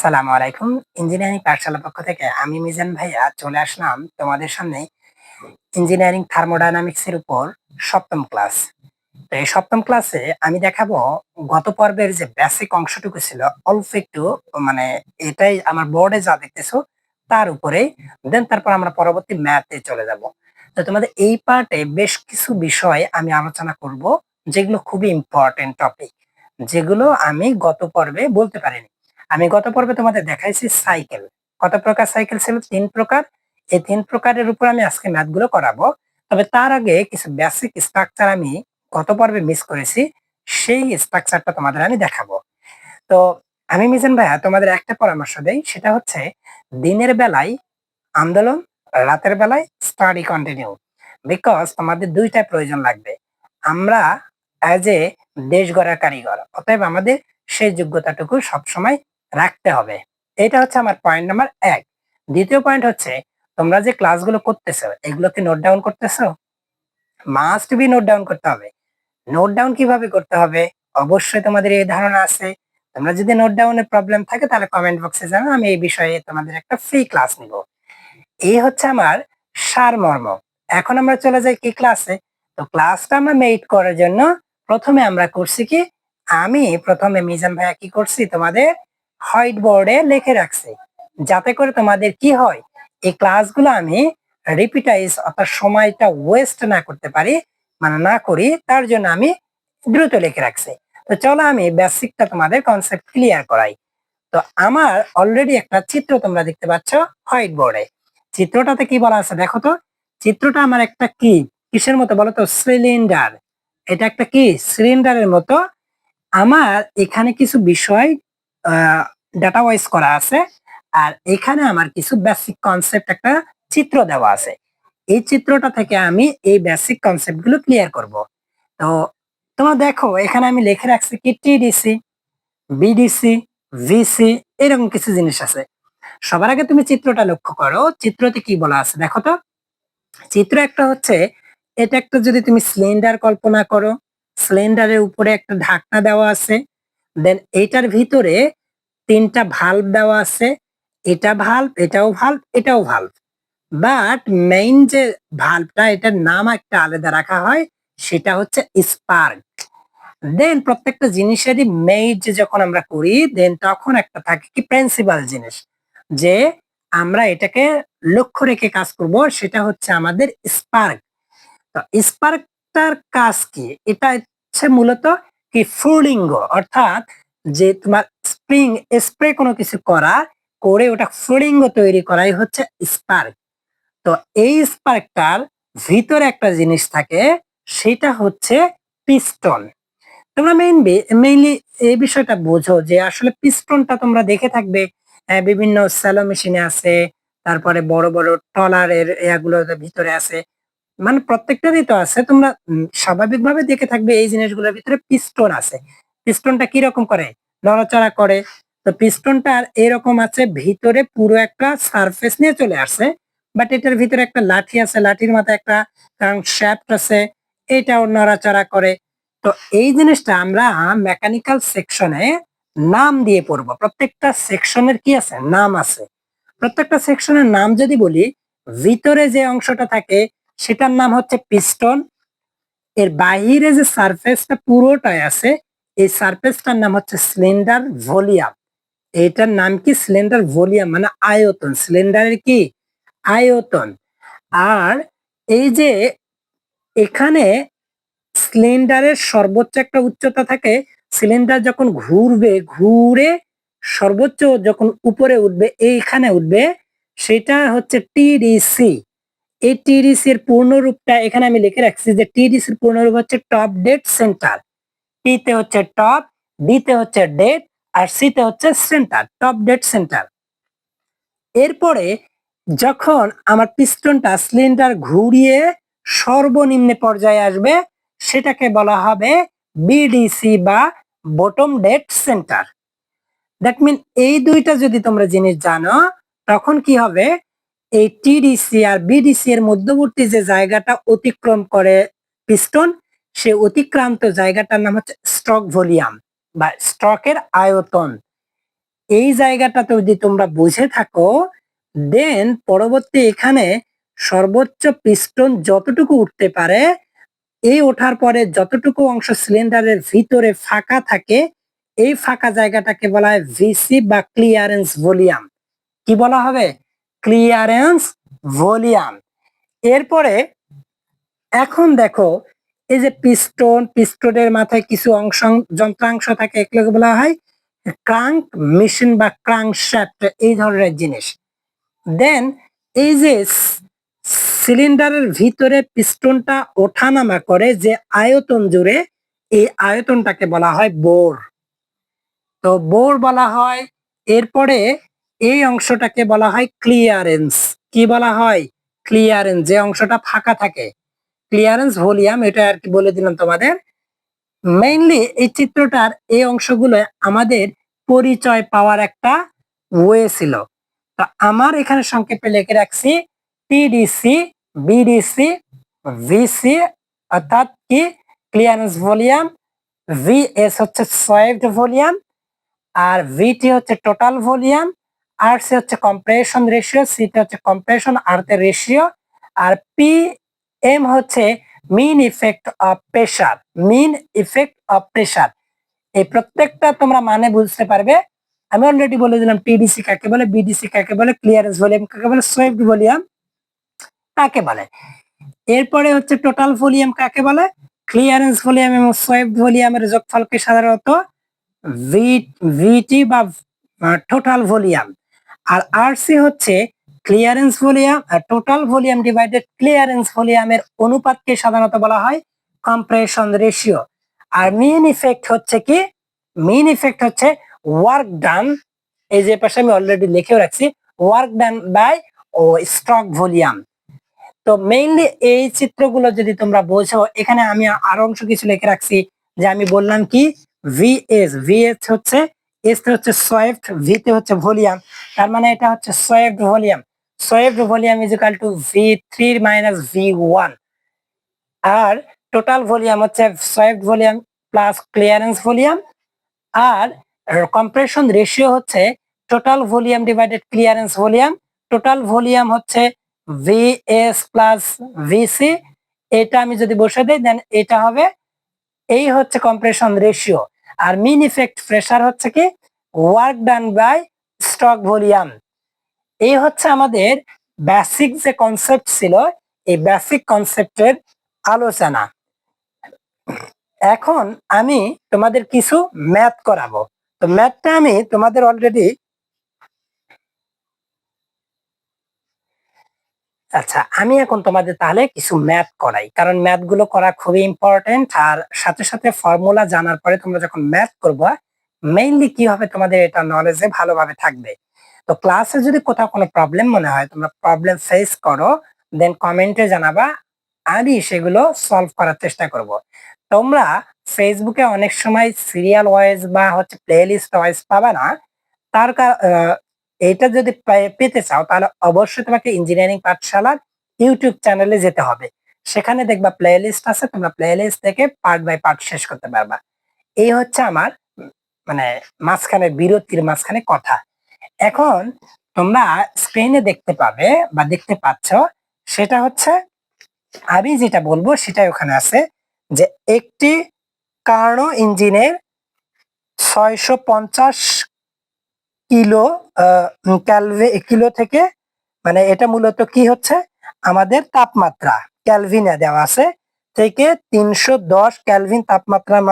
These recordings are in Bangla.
আসসালামু আলাইকুম। ইঞ্জিনিয়ারিং পাঠশালার পক্ষ থেকে আমি মিজান ভাইয়া চলে আসলাম তোমাদের সামনে ইঞ্জিনিয়ারিং থার্মোডাইনামিক্স এর উপর সপ্তম ক্লাস। তো এই সপ্তম ক্লাসে আমি দেখাবো গত পর্বের যে বেসিক অংশটুকু ছিল, অল্প একটু মানে এটাই আমার বোর্ডে যা দেখতেছো তার উপরেই দেন তারপর আমরা পরবর্তী ম্যাথে চলে যাব। তো তোমাদের এই পার্টে বেশ কিছু বিষয় আমি আলোচনা করব, যেগুলো খুবই ইম্পর্টেন্ট টপিক যেগুলো আমি গত পর্বে বলতে পারিনি। আমি গত পর্বে তোমাদের দেখাইছি সাইকেল। কত প্রকার সাইকেল ছিল? তিন প্রকার। এই তিন প্রকারের উপর আমি আজকে ম্যাথগুলো করাবো। তবে তার আগে কিছু বেসিক স্ট্রাকচার আমি গত পর্বে মিস করেছি। সেই স্ট্রাকচারটা তোমাদের আমি দেখাবো। তো আমি মিজান ভাইয়া, তোমাদের একটা পরামর্শ দেই। সেটা হচ্ছে, দিনের বেলায় আন্দোলন, রাতের বেলায় স্টাডি কন্টিনিউ বিকজ তোমাদের দুইটা প্রয়োজন লাগবে। আমরা অ্যাজ এ দেশ গড়ার কারিগর। অতএব আমাদের সেই যোগ্যতাটুকু সবসময় রাখতে হবে। এটা হচ্ছে আমার পয়েন্ট নাম্বার এক। দ্বিতীয় পয়েন্ট হচ্ছে, তোমরা যে ক্লাসগুলো করতেছো, এগুলো কি নোট ডাউন করতেছো? মাস্ট বি নোট ডাউন করতে হবে। নোট ডাউন কীভাবে করতে হবে? অবশ্যই তোমাদের এই ধারণা আছে। তোমরা যদি নোট ডাউনের প্রবলেম থাকে, তাহলে কমেন্ট বক্সে জানো, আমি এই বিষয়ে তোমাদের একটা ফ্রি ক্লাস নিব। এই হচ্ছে আমার সারমর্ম। এখন আমরা চলে যাই কি ক্লাসে তো ক্লাসটা আমরা মেইট করার জন্য প্রথমে আমরা করছি কি? আমি প্রথমে মিজান ভাইয়া কি করছি? তোমাদের হোয়াইট বোর্ডে লিখে রাখছি। যাতে করে তোমাদের কি হয়, এই ক্লাসগুলো আমি রিপিটাইজ অর্থাৎ সময়টা ওয়েস্ট না করতে পারি মানে না করি, তার জন্য আমি দ্রুত লিখে রাখছি। তো চলো আমি বেসিকটা তোমাদের কনসেপ্ট ক্লিয়ার করাই। তো আমার অলরেডি একটা চিত্র তোমরা দেখতে পাচ্ছ হোয়াইট বোর্ডে চিত্রটাতে কি বলা আছে দেখো তো? চিত্রটা আমার একটা কি? কিসের মতো বলো তো? সিলিন্ডার এটা একটা কি? সিলিন্ডারের মতো। আমার এখানে কিছু বিষয় ডাটা ওয়াইজ করা আছে। আর এখানে আমার কিছু বেসিক কনসেপ্ট একটা চিত্র দেওয়া আছে। এই চিত্রটা থেকে আমি এই বেসিক কনসেপ্টগুলো ক্লিয়ার করব। তো তোমরা দেখো, এখানে আমি লিখে রাখছি কি টিডিসি বিডিসি ভিসি এরকম কিছু জিনিস আছে। সবার আগে তুমি চিত্রটা লক্ষ্য করো, চিত্রতে কি বলা আছে দেখো তো। চিত্র একটা হচ্ছে, এটা একটা যদি তুমি সিলিন্ডার কল্পনা করো সিলিন্ডারের উপরে একটা ঢাকনা দেওয়া আছে। দেন এটার ভিতরে তিনটা ভাল্ব দেওয়া আছে। এটা ভাল্ব এটাও ভাল্ব এটাও ভাল্ব বাট মেইন যে ভাল্বটা এটার নাম একটা আলাদা রাখা হয়, সেটা হচ্ছে স্পার্ক দেন প্রত্যেকটা জিনিসেরই মেইড যখন আমরা করি দেন তখন একটা থাকে কি প্রিন্সিপাল জিনিস। যে আমরা এটাকে লক্ষ্য রেখে কাজ করব, সেটা হচ্ছে আমাদের স্পার্ক তো স্পার্কটার কাজ কি? এটা হচ্ছে মূলত কি ফুলিঙ্গ অর্থাৎ যে তোমার স্প্রিং, স্প্রে কোনো কিছু করা, করে ওটা ফুলিঙ্গ তৈরি করাই হচ্ছে স্পার্ক। তো এই স্পার্কটার ভিতরে একটা জিনিস থাকে, সেটা হচ্ছে পিস্টন। তোমরা মেইনলি মেইনলি এই বিষয়টা বোঝো যে আসলে পিস্টনটা তোমরা দেখে থাকবে বিভিন্ন স্যালো মেশিনে আছে, তারপরে বড় বড় টলারের এগুলোর ভিতরে আছে। মানে প্রত্যেকটারই তো আছে। তোমরা স্বাভাবিকভাবে দেখে থাকবে এই জিনিসগুলোর ভিতরে পিস্টন আছে। পিস্টনটা কীরকম করে? নড়াচড়া করে। তো পিস্টনটার এরকম আছে, ভিতরে পুরো একটা সারফেস নিয়ে চলে আসছে বাট এটার ভিতরে একটা লাঠি আছে। লাঠির মাথায় একটা শ্যাফট আছে, এটাও নড়াচড়া করে। তো এই জিনিসটা আমরা মেকানিক্যাল সেকশনে নাম দিয়ে পড়ব। প্রত্যেকটা সেকশনের কি আছে? নাম আছে। প্রত্যেকটা সেকশনের নাম যদি বলি, ভিতরে যে অংশটা থাকে সেটার নাম হচ্ছে পিস্টন। এর বাহিরে যে সারফেসটা পুরোটাই আছে, এই সারফেসটার নাম হচ্ছে সিলিন্ডার ভলিউম এটার নাম কি? সিলিন্ডার ভলিউম মানে আয়তন। সিলিন্ডারের কি? আয়তন। আর এই যে এখানে সিলিন্ডারের সর্বোচ্চ একটা উচ্চতা থাকে, সিলিন্ডার যখন ঘুরবে, ঘুরে সর্বোচ্চ যখন উপরে উঠবে, এইখানে উঠবে, সেটা হচ্ছে টিডিসি। এই টিডিসি এর পূর্ণরূপটা এখানে আমি লিখে রাখছি যে টিডিসি এর পূর্ণরূপ হচ্ছে টপ ডেট সেন্টার টিতে হচ্ছে টপ ডিতে হচ্ছে ডেট আর সিতে হচ্ছে সেন্টার টপ ডেট সেন্টার এরপরে যখন আমার পিস্টনটা সিলিন্ডার ঘুরিয়ে সর্বনিম্ন পর্যায়ে আসবে, সেটাকে বলা হবে বিডিসি বা bottom dead centre that mean এই দুইটা যদি তোমরা জিনিস জানো, তখন কি হবে? এই টিডিসি আর বিডিসি এর মধ্যবর্তী যে জায়গাটা অতিক্রম করে পিস্টন, সে অতিক্রান্ত জায়গাটার নাম হচ্ছে স্ট্রক ভলিউম বা স্টকের আয়তন। এই জায়গাটাতে যদি তোমরা বুঝে থাকো দেন পরবর্তী এখানে সর্বোচ্চ পিস্টন যতটুকু উঠতে পারে, এই ওঠার পরে যতটুকু অংশ সিলিন্ডারের ভিতরে ফাঁকা থাকে, এই ফাঁকা জায়গাটাকে বলা হয় ভিসি বা ক্লিয়ারেন্স ভলিউম কি বলা হবে? Clearance volume. এরপরে এখন দেখো, এই যে পিস্টন, পিস্টনের মাথায় কিছু অংশ, যন্ত্রাংশ থাকে, এগুলোকে বলা হয় ক্রাঙ্ক মেশিন বা ক্রাঙ্ক শ্যাফট, এই ধরনের জিনিস। দেন এই যে সিলিন্ডারের ভিতরে পিস্টনটা ওঠানামা করে যে আয়তন জুড়ে, এই আয়তনটাকে বলা হয় বোর। তো বোর বলা হয়, এরপরে এই অংশটাকে বলা হয় ক্লিয়ারেন্স কি বলা হয়? ক্লিয়ারেন্স যে অংশটা ফাঁকা থাকে। ক্লিয়ারেন্স ভলিউম, এটা আর কি বলে দিলাম তোমাদের। মেইনলি এই চিত্রটার এই অংশগুলো আমাদের পরিচয় পাওয়ার একটা ওয়ে ছিল। তো আমার এখানে সংক্ষেপে লিখে রাখছি টিডিসি বিডিসি ভিসি অর্থাৎ কি? ক্লিয়ারেন্স ভলিউম ভিএস হচ্ছে সয়েভড ভলিউম, আর ভিটি হচ্ছে টোটাল ভলিউম আর সি হচ্ছে কম্প্রেশন রেশিও সিটি হচ্ছে কম্প্রেশন আর্থের রেশিও আর পি এম হচ্ছে mean effect of pressure mean effect of pressure এই প্রত্যেকটা তোমরা মানে বুঝতে পারবে। আমি অলরেডি বলে দিলাম টিডিসি কাকে বলে বিডিসি কাকে বলে ক্লিয়ারেন্স ভলিউম কাকে বলে সুইফট ভলিউম কাকে বলে। এরপরে হচ্ছে টোটাল ভলিউম কাকে বলে ক্লিয়ারেন্স ভলিউম এবং সুইফট ভলিউমের যোগফলকে সাধারণত ভিটি বা টোটাল ভলিউম আর আরসি হচ্ছে ক্লিয়ারেন্স ভলিউম আর টোটাল ভলিউম ডিভাইডেড ক্লিয়ারেন্স ভলিউমের অনুপাতকে সাধারণত বলা হয় কম্প্রেশন রেশিও আর মিন ইফেক্ট হচ্ছে কি? মিন ইফেক্ট হচ্ছে ওয়ার্ক ডান এই যে পাশে আমি অলরেডি লিখেও রাখছি ওয়ার্ক ডান বাই ও স্টক ভলিউম তো মেইনলি এই চিত্রগুলো যদি তোমরা বোঝো, এখানে আমি আরও অংশ কিছু লিখে রাখছি, যে আমি বললাম কি? ভিএস ভিএস হচ্ছে এস হচ্ছে সোয়েফট, ভিতে হচ্ছে ভলিউম। তার মানে এটা হচ্ছে swept volume. Swept volume is equal to V three minus V one R total volume হচ্ছে swept volume plus clearance volume. আর কম্প্রেশন রেশিও হচ্ছে total volume divided clearance volume. Total volume হচ্ছে ভি এস প্লাস ভিসি এটা আমি যদি বসে দিই দেন এটা হবে, এই হচ্ছে কম্প্রেশন রেশিও আর মিন ইফেক্ট প্রেশার হচ্ছে কি? Work done by stroke volume এই হচ্ছে আমাদের বেসিক যে কনসেপ্ট ছিল, এই বেসিক কনসেপ্টের আলোচনা। এখন আমি তোমাদের কিছু ম্যাথ করাবো। তো ম্যাথটা আমি তোমাদের অলরেডি আচ্ছা আমি এখন তোমাদের তাহলে কিছু ম্যাথ করাই। কারণ ম্যাথগুলো করা খুবই ইম্পর্টেন্ট আর সাথে সাথে ফর্মুলা জানার পরে তোমরা যখন ম্যাথ করব মেইনলি কি হবে তোমাদের এটা নলেজে ভালোভাবে থাকবে। তো ক্লাসে যদি কোথাও কোনো প্রবলেম মনে হয়, তোমরা প্রবলেম ফেস করো দেন কমেন্টে জানাবা, আমি সেগুলো সলভ করার চেষ্টা করব। তোমরা ফেসবুকে অনেক সময় সিরিয়াল ওয়াইজ বা হচ্ছে প্লে লিস্ট ওয়াইজ পাবা না, তার এটা যদি পেতে চাও, তাহলে অবশ্যই তোমাকে ইঞ্জিনিয়ারিং পাঠশালার ইউটিউব চ্যানেলে যেতে হবে। সেখানে দেখবা প্লে লিস্ট আছে, তোমরা প্লে লিস্ট থেকে পার্ট বাই পার্ট শেষ করতে পারবা। এই হচ্ছে আমার মানে মাঝখানে বিরতির মাঝখানে কথা। এখন তোমরা স্ক্রিনে দেখতে পাবে বা দেখতে পাচ্ছ, সেটা হচ্ছে, আমি যেটা বলব সেটাই ওখানে আছে যে একটি কার্নো ইঞ্জিনের ছয়শো পঞ্চাশ কিলো ক্যালভি, কিলো থেকে মানে এটা মূলত কি হচ্ছে? আমাদের তাপমাত্রা, ক্যালভিনে দেওয়া আছে, থেকে তিনশো দশ ক্যালভিন তাপমাত্রার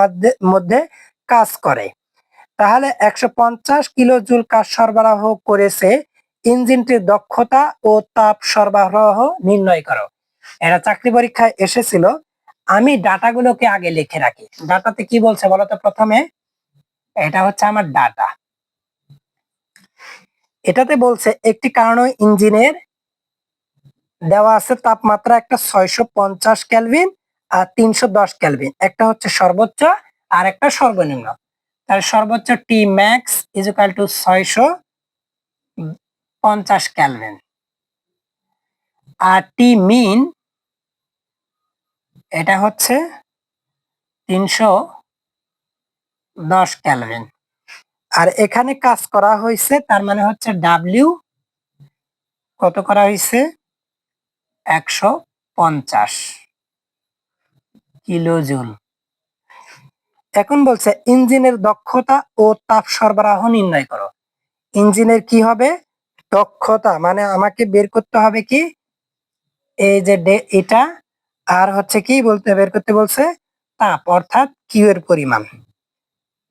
মধ্যে কাজ করে। তাহলে একশো পঞ্চাশ কিলো জুল কাজ সরবরাহ করেছে, ইঞ্জিনটির দক্ষতা ও তাপ সরবরাহ নির্ণয় করো। এরা চাকরি পরীক্ষায় এসেছিল। আমি ডাটাগুলোকে আগে লিখে রাখি। ডাটাতে কি বলছে বলতো প্রথমে? এটা হচ্ছে আমার ডাটা। এটাতে বলছে, একটি কারণ ইঞ্জিনের দেওয়া আছে তাপমাত্রা একটা ছয়শো পঞ্চাশ ক্যালভিন আর তিনশো দশ ক্যালভিন একটা হচ্ছে সর্বোচ্চ আর একটা সর্বনিম্ন। তাহলে সর্বোচ্চ টি ম্যাক্স ইকাল টু ছয়শো পঞ্চাশ ক্যালভিন আর টি মিন এটা হচ্ছে তিনশো দশ ক্যালভিন আর এখানে কাজ করা হয়েছে, তার মানে হচ্ছে ডাব্লিউ কত করা হয়েছে? একশো পঞ্চাশ কিলোজুল। এখন বলছে, ইঞ্জিনের দক্ষতা ও তাপ সরবরাহ নির্ণয় করো। ইঞ্জিনের কি হবে? দক্ষতা মানে আমাকে বের করতে হবে কি? এই যে এটা, আর হচ্ছে কি বলতে, বের করতে বলছে তাপ, অর্থাৎ কিউ এর পরিমাণ।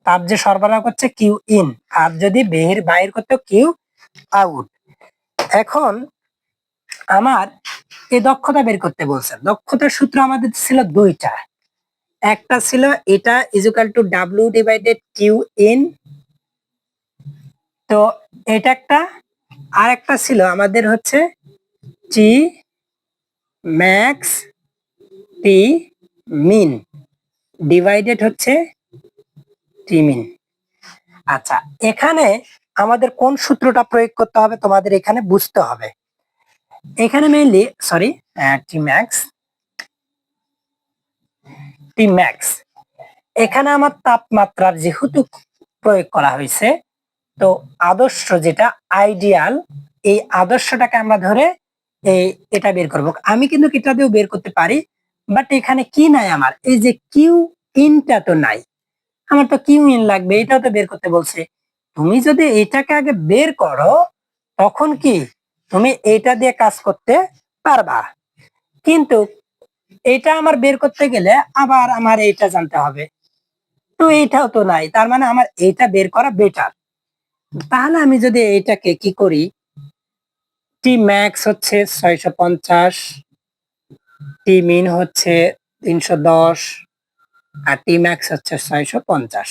তাপ যে সরবরাহ করছে কিউ ইন আর যদি বের বাইর করতে কিউ আউট এখন আমার এই দক্ষতা বের করতে বলছে দক্ষতার সূত্র আমাদের ছিল দুইটা। একটা ছিল এটা equal to W divided Q in তো এটা একটা। আর একটা ছিল আমাদের হচ্ছে টি ম্যাক্স টি মিন ডিভাইডেড হচ্ছে টি আচ্ছা এখানে আমাদের কোন সূত্রটা প্রয়োগ করতে হবে তোমাদের এখানে বুঝতে হবে। এখানে mainly sorry T max T max এখানে আমার তাপমাত্রার যেহেতু প্রয়োগ করা হয়েছে, তো আদর্শ যেটা আইডিয়াল এই আদর্শটাকে আমরা ধরে এই এটা বের করব। আমি কিন্তু এটা দিয়েও বের করতে পারি বাট এখানে কি নাই আমার? এই যে কিউ ইনটা তো নাই। আমার তো কিউ ইন লাগবে? এটাও তো বের করতে বলছে। তুমি যদি এটাকে আগে বের করো, তখন কি তুমি এটা দিয়ে কাজ করতে পারবা? কিন্তু এটা আমার বের করতে গেলে আবার আমার এটা জানতে হবে। তো এইটাও তো নাই। তার মানে আমার এইটা বের করা বেটার তাহলে আমি যদি এইটাকে কি করি? টি ম্যাক্স হচ্ছে ছয়শো পঞ্চাশ টি মিন হচ্ছে তিনশো দশ আর টি ম্যাক্স হচ্ছে ছয়শো পঞ্চাশ।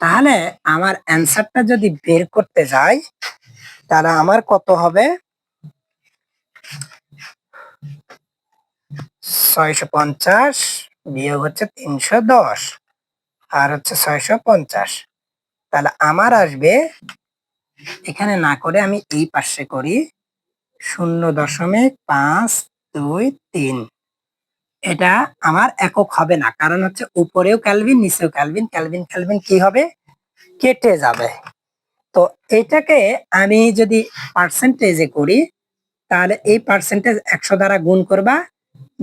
তাহলে আমার অ্যান্সারটা যদি বের করতে যাই, তাহলে আমার কত হবে? ছয়শো পঞ্চাশ বিয়োগ হচ্ছে তিনশো দশ, আর হচ্ছে ছয়শো পঞ্চাশ। তাহলে আমার আসবে, এখানে না করে আমি এই পাশে করি, শূন্য দশমিক পাঁচ দুই তিন। এটা আমার একক হবে না। কারণ হচ্ছে উপরেও ক্যালভিন, নিচেও ক্যালভিন। ক্যালভিন ক্যালভিন কি হবে? কেটে যাবে। তো এটাকে আমি যদি পার্সেন্টেজে করি, তাহলে এই পার্সেন্টেজ একশো দ্বারা গুণ করবা,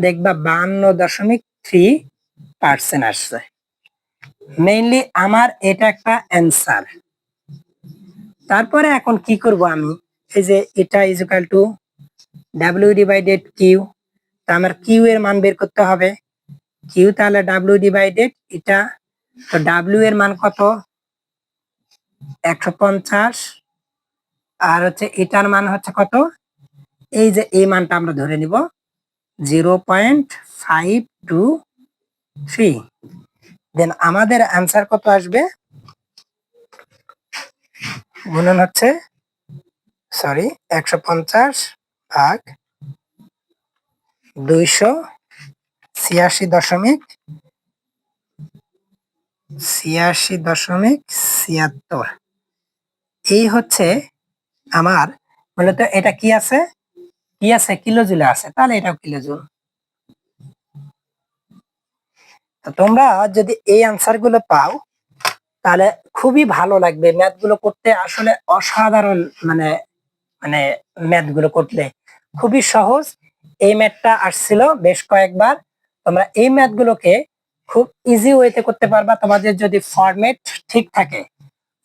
দেখবা বান্ন দশমিক থ্রি পার্সেন্ট আসছে। মেইনলি আমার এটা একটা অ্যান্সার তারপরে এখন কি করব আমি? এই যে এটা equal to W divided Q আমার কিউ এর মান বের করতে হবে। কিউ তাহলে ডাব্লিউ ডিভাইডেড এটা, তো ডাব্লিউ এর মান কত? একশো পঞ্চাশ। আর হচ্ছে এটার মান হচ্ছে কত? এই যে এই মানটা আমরা ধরে নিব। Zero point five two three. Then আমাদের অ্যান্সার কত আসবে? গুণন হচ্ছে, সরি, একশো পঞ্চাশ ভাগ দুইশো ছিয়াশি দশমিক ছিয়াশি দশমিক ছিয়াত্তর। এই হচ্ছে আমার মূলত এটা কি আছে? কি আছে? কিলোজুলে আছে। তাহলে এটাও কিলোজুল। তোমরা যদি এই আনসারগুলো পাও, তাহলে খুবই ভালো লাগবে ম্যাথগুলো করতে। আসলে অসাধারণ মানে মানে ম্যাথগুলো করতে খুবই সহজ। এই ম্যাথটা আসছিল বেশ কয়েকবার। তোমরা এই ম্যাথ গুলোকে খুব ইজি ওয়েতে করতে পারবা। তোমাদের যদি ফরম্যাট ঠিক থাকে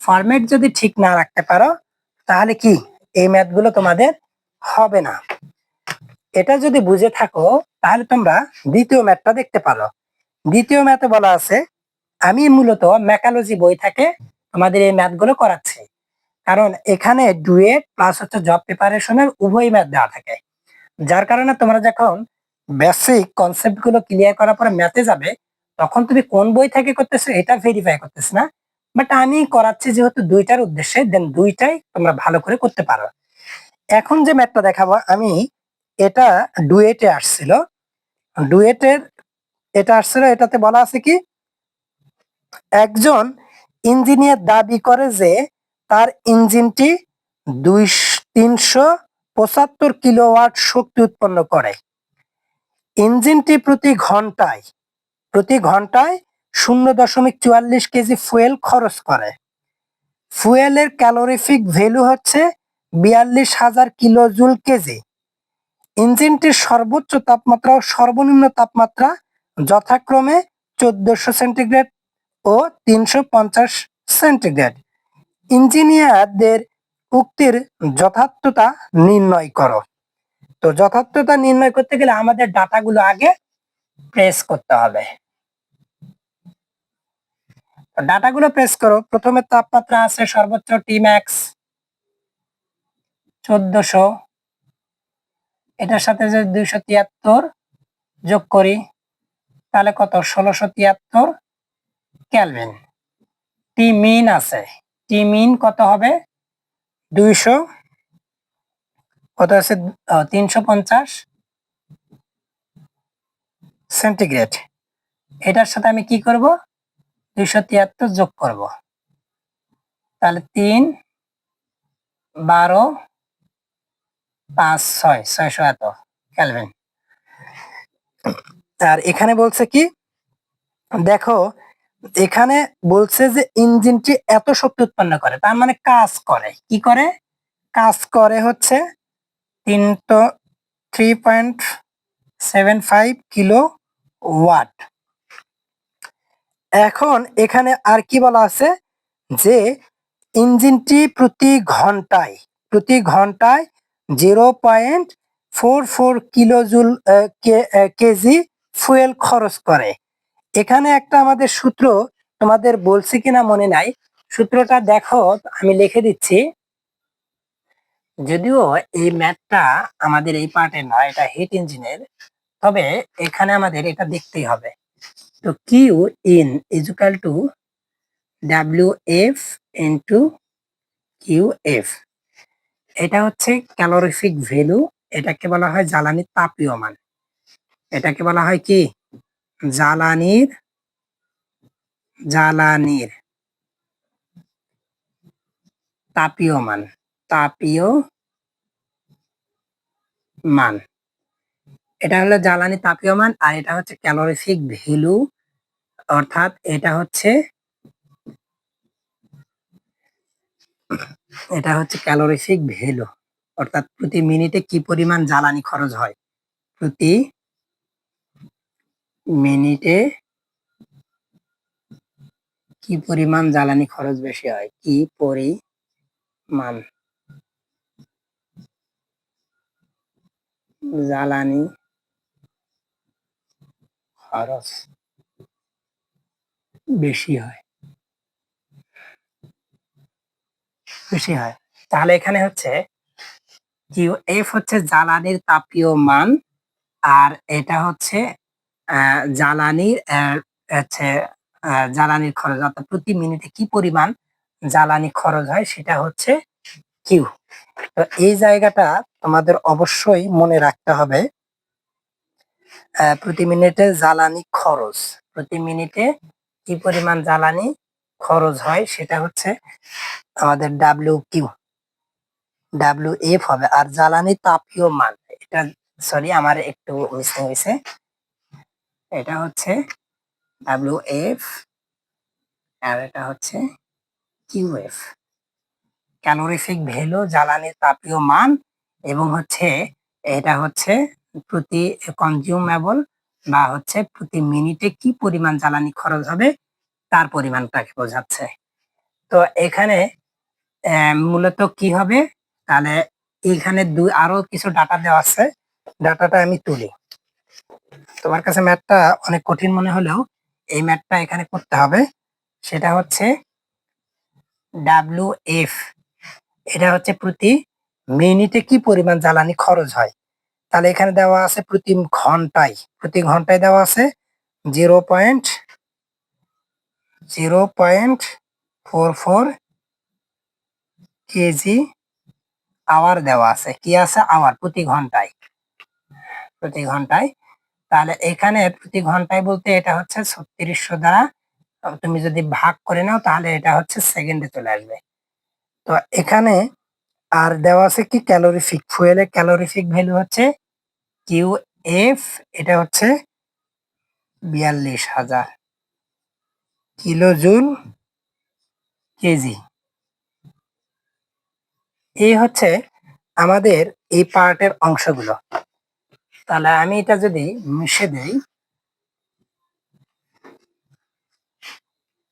ফরম্যাট যদি ঠিক না রাখতে পারো, তাহলে কি? এই ম্যাথগুলো তোমাদের হবে না। এটা যদি বুঝে থাকো, তাহলে তোমরা দ্বিতীয় ম্যাথটা দেখতে পারো। দ্বিতীয় ম্যাথে বলা আছে, আমি মূলত ম্যাকালজি বই থেকে তোমাদের এই ম্যাথগুলো করাচ্ছি। কারণ এখানে ডুয়েট প্লাস হচ্ছে জব প্রিপারেশনের উভয় ম্যাথ দেওয়া থাকে। যার কারণে তোমরা যখন বেসিক কনসেপ্টগুলো ক্লিয়ার করার পরে ম্যাথে যাবে, তখন তুমি কোন বই থেকে করতেছো এটা ভেরিফাই করতেছ না। বাট আমি করাচ্ছি যেহেতু দুইটার উদ্দেশ্যে দেন দুইটাই তোমরা ভালো করে করতে পারো। এখন যে ম্যাথটা দেখাবো, আমি এটা ডুয়েটে আসছিল। ডুয়েটের এটা আসছিল, এটাতে বলা আছে কি? একজন ইঞ্জিনিয়ার দাবি করে যে তার ইঞ্জিনটি দুই তিনশো পঁচাত্তর কিলোওয়াট শক্তি উৎপন্ন করে। ইঞ্জিনটি প্রতি ঘন্টায় প্রতি ঘন্টায় শূন্য দশমিক চুয়াল্লিশ কেজি ফুয়েল খরচ করে। ফুয়েলের ক্যালোরিফিক ভ্যালু হচ্ছে বিয়াল্লিশ হাজার কিলো জুল কেজি। ইঞ্জিনটির সর্বোচ্চ তাপমাত্রা ও সর্বনিম্ন তাপমাত্রা যথাক্রমে চোদ্দশো সেন্টিগ্রেড ও তিনশো পঞ্চাশ সেন্টিগ্রেড। ইঞ্জিনিয়ারদের উক্তির যথার্থতা নির্ণয় করো। তো যথার্থতা নির্ণয় করতে গেলে আমাদের ডাটাগুলো আগে প্রেস করতে হবে। ডাটাগুলো প্রেস করো। প্রথমে তাপমাত্রা আছে সর্বোচ্চ টি ম্যাক্স চোদ্দশো। এটার সাথে যদি দুইশো তিয়াত্তর যোগ করি, তাহলে কত? ষোলোশো তিয়াত্তর ক্যালভিন টি মিন আছে। টি মিন কত হবে? দুইশো, কত আছে? তিনশো পঞ্চাশ সেন্টিগ্রেড। এটার সাথে আমি কি করব? দুইশো তিয়াত্তর যোগ করব। তাহলে তিন, বারো, পাঁচ, ছয় ছয়শো এত, ক্যালভিন। আর এখানে বলছে কি? দেখো এখানে বলছে যে ইঞ্জিনটি এত শক্তি উৎপন্ন করে, তার মানে কাজ করে। কি করে? কাজ করে হচ্ছে তিনটো three point seven five kilowatt. এখন এখানে আর কি বলা আছে? যে ইঞ্জিনটি প্রতি ঘন্টায় প্রতি ঘন্টায় zero point four four kilojoule kg fuel খরচ করে। এখানে একটা আমাদের সূত্র তোমাদের বলছি কিনা মনে নাই। সূত্রটা দেখো, আমি লিখে দিচ্ছি। যদিও এই ম্যাথটা আমাদের এই পার্টে নয় এটা হিট ইঞ্জিনের, তবে এখানে আমাদের এটা দেখতেই হবে। তো Q in equal to W F into Q F এটা হচ্ছে ক্যালোরিফিক ভ্যালু এটাকে বলা হয় জ্বালানির তাপীয় মান। এটাকে বলা হয় কি? জ্বালানির জ্বালানির তাপীয় মান তাপীয় মান এটা হলো জ্বালানি তাপীয় মান আর এটা হচ্ছে ক্যালোরিফিক ভ্যালু অর্থাৎ এটা হচ্ছে এটা হচ্ছে ক্যালোরিফিক ভ্যালু অর্থাৎ প্রতি মিনিটে কি পরিমাণ জ্বালানি খরচ হয়? প্রতি মিনিটে কি পরিমাণ জ্বালানি খরচ বেশি হয়? কি পরিমাণ? জ্বালানি খরচ বেশি হয়। বেশি হয়। তাহলে এখানে হচ্ছে কিউ এফ হচ্ছে জ্বালানির তাপীয় মান আর এটা হচ্ছে জ্বালানির হচ্ছে জ্বালানির খরচ, অর্থাৎ প্রতি মিনিটে কি পরিমাণ জ্বালানি খরচ হয় সেটা হচ্ছে কিউ। তো এই জায়গাটা তোমাদের অবশ্যই মনে রাখতে হবে প্রতি মিনিটে জ্বালানি খরচ, প্রতি মিনিটে কি পরিমাণ জ্বালানি খরচ হয় সেটা হচ্ছে আমাদের ডাব্লিউ কিউ, ডাব্লিউ এফ হবে, আর জ্বালানি তাপীয় মান, এটা, সরি, আমার একটু মিসিং হয়েছে এটা হচ্ছে ডাব্লিউ এফ আর এটা হচ্ছে কিউ এফ ক্যালোরিফিক ভ্যালু, জ্বালানির তাপীয় মান এবং হচ্ছে এটা হচ্ছে প্রতি কনজিউমেবল বা হচ্ছে প্রতি মিনিটে কি পরিমাণ জ্বালানি খরচ হবে, তার পরিমাণটাকে বোঝাচ্ছে। তো এখানে মূলত কি হবে? তাহলে এখানে দুই আরও কিছু ডাটা দেওয়া আছে। ডাটাটা আমি তুলি। তোমার কাছে ম্যাথটা অনেক কঠিন মনে হলেও এই ম্যাথটা এখানে করতে হবে। সেটা হচ্ছে ডাব্লিউ এফ। এটা হচ্ছে প্রতি মিনিটে কি পরিমাণ জ্বালানি খরচ হয়? তাহলে এখানে দেওয়া আছে প্রতি ঘন্টায় প্রতি ঘন্টায় দেওয়া আছে zero point zero point four four kg hour দেওয়া আছে। কি আছে? আওয়ার প্রতি ঘন্টায়। প্রতি ঘন্টায় তাহলে এখানে প্রতি ঘন্টায় বলতে এটা হচ্ছে ছত্রিশশো দ্বারা তুমি যদি ভাগ করে নাও তাহলে এটা হচ্ছে সেকেন্ডে চলে আসবে। তো এখানে আর দেওয়া আছে কি ক্যালোরিফিক ফুয়েলের ক্যালোরিফিক ভ্যালু হচ্ছে কিউ এফ এটা হচ্ছে বিয়াল্লিশ হাজার কিলো জুল কেজি। এই হচ্ছে আমাদের এই পার্টের অংশগুলো। তাহলে আমি এটা যদি মিশে দেই,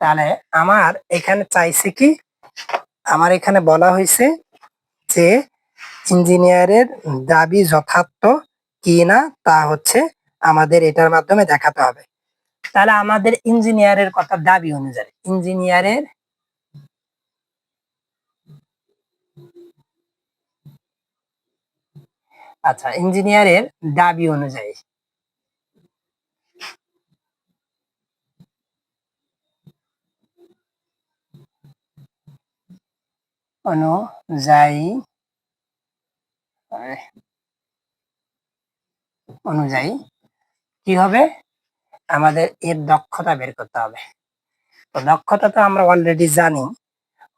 তাহলে আমার এখানে চাইছে কি? আমার এখানে বলা হয়েছে যে ইঞ্জিনিয়ারের দাবি যথার্থ কি না তা হচ্ছে আমাদের এটার মাধ্যমে দেখাতে হবে। তাহলে আমাদের ইঞ্জিনিয়ারের কথা দাবি অনুযায়ী, ইঞ্জিনিয়ারের আচ্ছা ইঞ্জিনিয়ারের দাবি অনুযায়ী। অনুযায়ী অনুযায়ী কি হবে? আমাদের এর দক্ষতা বের করতে হবে। তো দক্ষতা তো আমরা অলরেডি জানি।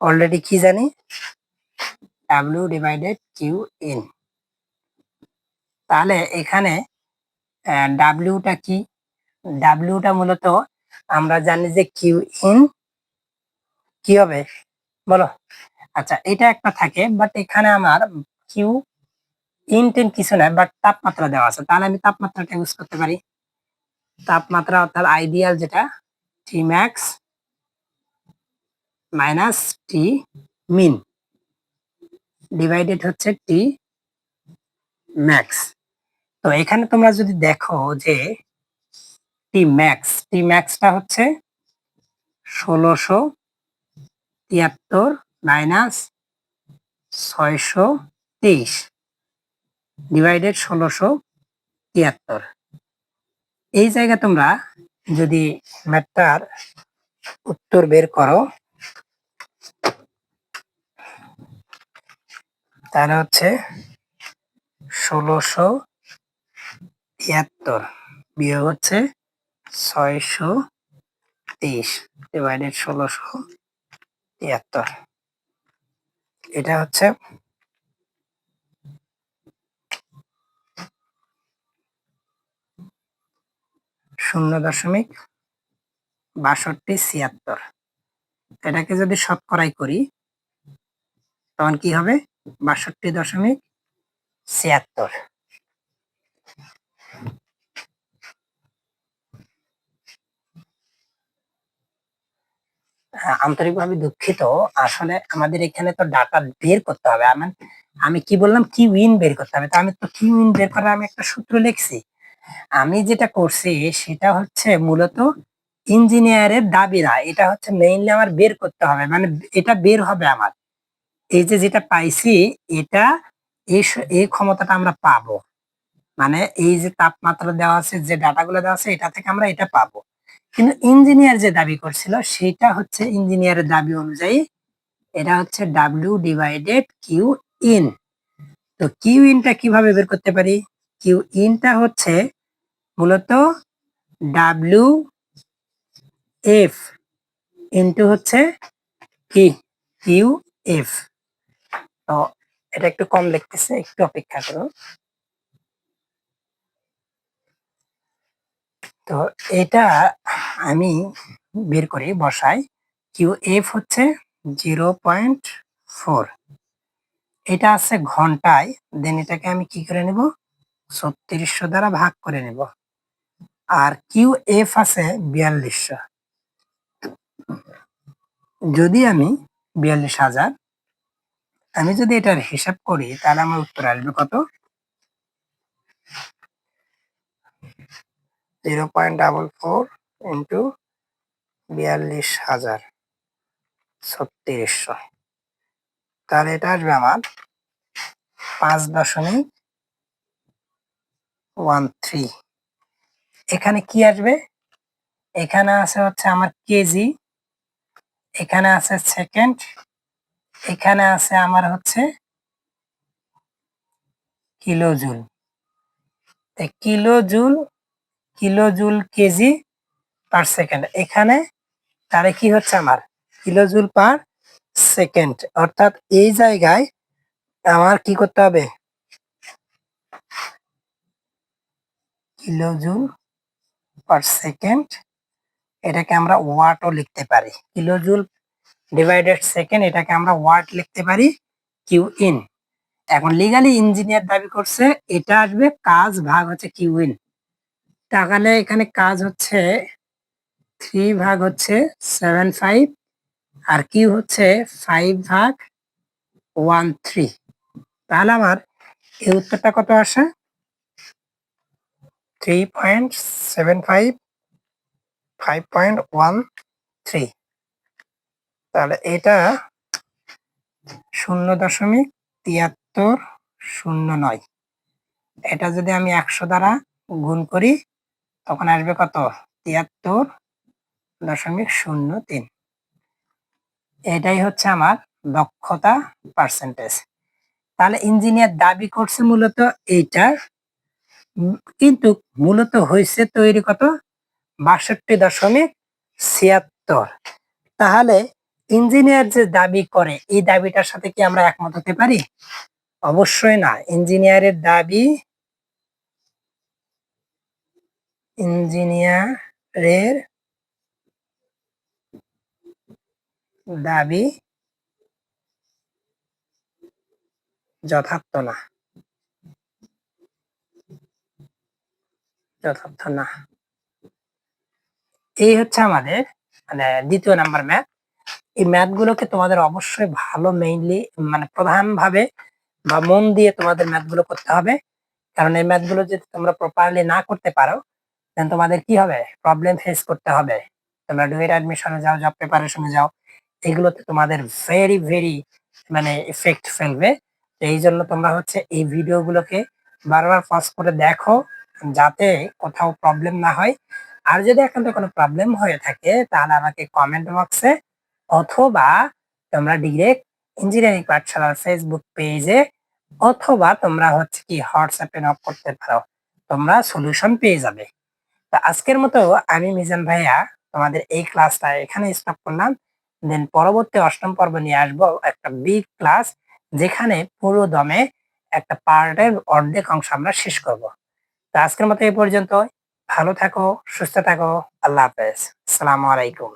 অলরেডি কি জানি? ডাব্লিউ ডিভাইডেড কিউ ইন তাহলে এখানে ডাব্লিউটা কি? ডাব্লিউটা মূলত আমরা জানি যে কিউ ইন কি হবে? বলো। আচ্ছা এটা একটা থাকে বাট এখানে আমার কিউ ইন টেন কিছু নাই বাট তাপমাত্রা দেওয়া আছে। তাহলে আমি তাপমাত্রাটা ইউজ করতে পারি। তাপমাত্রা অর্থাৎ আইডিয়াল যেটা T max minus T min divided হচ্ছে টি ম্যাক্স তো এখানে তোমরা যদি দেখো যে টি ম্যাক্স টি ম্যাক্সটা হচ্ছে ষোলোশো তিয়াত্তর মাইনাস ছয়শো তেইশ ডিভাইডেড ষোলোশো তিয়াত্তর। এই জায়গা তোমরা যদি ম্যাথটার উত্তর বের করো, তাহলে হচ্ছে ষোলোশো তিয়াত্তর। বিয়োগ হচ্ছে ছয়শো তেইশ ডিভাইডেড ষোলোশো তিয়াত্তর। এটা হচ্ছে শূন্য দশমিক বাষট্টি ছিয়াত্তর। এটাকে যদি শতকরাই করি, তখন কি হবে? বাষট্টি দশমিক ছিয়াত্তর। আন্তরিকভাবে দুঃখিত। আসলে আমাদের এখানে তো ডাটা বের করতে হবে। আমি আমি কি বললাম? কি উইন বের করতে হবে? তো আমি তো কি উইন বের করার আমি একটা সূত্র লিখছি। আমি যেটা করছি, সেটা হচ্ছে মূলত ইঞ্জিনিয়ারের দাবিরা, এটা হচ্ছে মেইনলি আমার বের করতে হবে। মানে এটা বের হবে আমার। এই যে যেটা পাইছি, এটা এই এই ক্ষমতাটা আমরা পাবো। মানে এই যে তাপমাত্রা দেওয়া আছে, যে ডাটাগুলো দেওয়া আছে, এটা থেকে আমরা এটা পাবো। কিন্তু ইঞ্জিনিয়ার যে দাবি করছিল, সেটা হচ্ছে ইঞ্জিনিয়ারের দাবি অনুযায়ী এটা হচ্ছে ডাব্লিউ ডিভাইডেড কিউ ইন তো কিউ ইনটা কীভাবে বের করতে পারি? কিউ ইনটা হচ্ছে মূলত ডাব্লিউ এফ ইন্টু হচ্ছে কি? কিউ এফ তো এটা একটু কম লিখতেছে একটু অপেক্ষা করুন। তো এটা আমি বের করি বসাই। কিউ এফ হচ্ছে জিরো পয়েন্ট ফোর এটা আছে ঘন্টায় দেন এটাকে আমি কি করে নেব? ছত্রিশশো দ্বারা ভাগ করে নেব। আর কিউ এফ আছে বিয়াল্লিশশো। যদি আমি বিয়াল্লিশ হাজার, আমি যদি এটার হিসাব করি, তাহলে আমার উত্তর আসবে কত? Zero point double four into বিয়াল্লিশ হাজার, ছত্রিশশো। তাহলে এটা আসবে আমার পাঁচ দশমিক ওয়ান থ্রি। এখানে কি আসবে? এখানে আছে হচ্ছে আমার কেজি, এখানে আছে সেকেন্ড, এখানে আছে আমার হচ্ছে kilojoule kilojoule kilojoule kg per second এখানে তাহলে কি হচ্ছে আমার কিলো জুল পার সেকেন্ড অর্থাৎ এই জায়গায় আমার কি করতে হবে? কিলো জুল পার সেকেন্ড এটাকে আমরা ওয়াটও লিখতে পারি। কিলো জুল ডিভাইডেড সেকেন্ড এটাকে আমরা ওয়াট লিখতে পারি কিউ ইন এখন লিগালি ইঞ্জিনিয়ার দাবি করছে, এটা আসবে কাজ ভাগ হচ্ছে কিউ ইন তাহলে এখানে কাজ হচ্ছে থ্রি ভাগ হচ্ছে সেভেন ফাইভ আর কিউ হচ্ছে ফাইভ ভাগ ওয়ান থ্রি তাহলে আমার এই উত্তরটা কত আসে? Three point seven five five point one three তাহলে এটা শূন্য দশমিক তিয়াত্তর শূন্য নয়। এটা যদি আমি একশো দ্বারা গুণ করি তখন আসবে কত? তিয়াত্তর দশমিক শূন্য তিন। এটাই হচ্ছে আমার দক্ষতা পার্সেন্টেজ তাহলে ইঞ্জিনিয়ার দাবি করছে মূলত এইটার। কিন্তু মূলত হয়েছে তৈরি কত? বাষট্টি দশমিক ছিয়াত্তর। তাহলে ইঞ্জিনিয়ার যে দাবি করে, এই দাবিটার সাথে কি আমরা একমত হতে পারি? অবশ্যই না। ইঞ্জিনিয়ারের দাবি ইঞ্জিনিয়ারের দাবি যথার্থ না। যথার্থ না। এই হচ্ছে আমাদের মানে দ্বিতীয় নাম্বার ম্যাথ। এই ম্যাথ গুলোকে তোমাদের অবশ্যই ভালো মেইনলি মানে প্রধান ভাবে বা মন দিয়ে তোমাদের ম্যাথগুলো করতে হবে। কারণ এই ম্যাথগুলো যদি তোমরা প্রপারলি না করতে পারো দেন তোমাদের কি হবে? প্রবলেম ফেস করতে হবে। তোমরা ডুয়েট অ্যাডমিশনে যাও জব প্রিপারেশনে যাও। এগুলোতে তোমাদের ভেরি ভেরি মানে এফেক্ট ফেলবে। এই জন্য তোমরা হচ্ছে এই ভিডিওগুলোকে বারবার পজ করে দেখো, যাতে কোথাও প্রবলেম না হয়। আর যদি একান্ত কোনো প্রবলেম হয়ে থাকে, তাহলে আমাকে কমেন্ট বক্সে অথবা তোমরা ডিরেক্ট ইঞ্জিনিয়ারিং পাঠশালার ফেসবুক পেজে অথবা তোমরা হচ্ছে কি হোয়াটসঅ্যাপে নক করতে পারো। তোমরা সলিউশন পেয়ে যাবে। তো আজকের মতো আমি মিজান ভাইয়া তোমাদের এই ক্লাসটা এখানে স্টপ করলাম। দেন পরবর্তী অষ্টম পর্ব নিয়ে আসব একটা বিগ ক্লাস যেখানে পুরো দমে একটা পার্টের অর্ধেক অংশ আমরা শেষ করব। তো আজকের মতো এই পর্যন্ত ভালো থাকো, সুস্থ থাকো। আল্লাহ হাফেজ। আসসালামু আলাইকুম।